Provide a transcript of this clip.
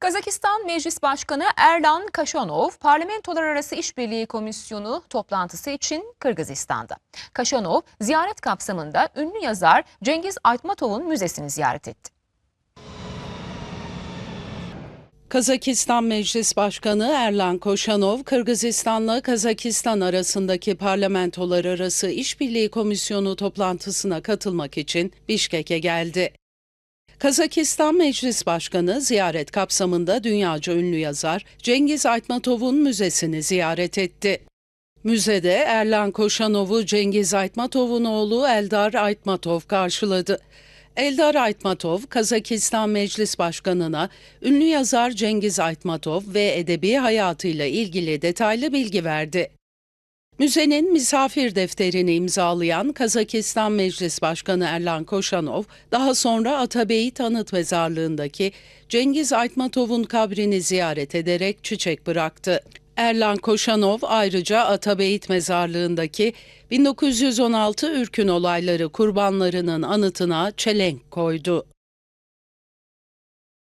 Kazakistan Meclis Başkanı Erlan Kaşanov, Parlamentolar Arası İşbirliği Komisyonu toplantısı için Kırgızistan'da. Kaşanov, ziyaret kapsamında ünlü yazar Cengiz Aytmatov'un müzesini ziyaret etti. Kazakistan Meclis Başkanı Erlan Koşanov, Kırgızistan'la Kazakistan arasındaki parlamentolar arası işbirliği komisyonu toplantısına katılmak için Bişkek'e geldi. Kazakistan Meclis Başkanı ziyaret kapsamında dünyaca ünlü yazar Cengiz Aytmatov'un müzesini ziyaret etti. Müzede Erlan Koşanov'u Cengiz Aytmatov'un oğlu Eldar Aytmatov karşıladı. Eldar Aytmatov, Kazakistan Meclis Başkanı'na ünlü yazar Cengiz Aytmatov ve edebi hayatıyla ilgili detaylı bilgi verdi. Müzenin misafir defterini imzalayan Kazakistan Meclis Başkanı Erlan Koşanov, daha sonra Atabeyit Anıt Mezarlığı'ndaki Cengiz Aytmatov'un kabrini ziyaret ederek çiçek bıraktı. Erlan Koşanov ayrıca Atabeyit Mezarlığı'ndaki 1916 ürkün olayları kurbanlarının anıtına çelenk koydu.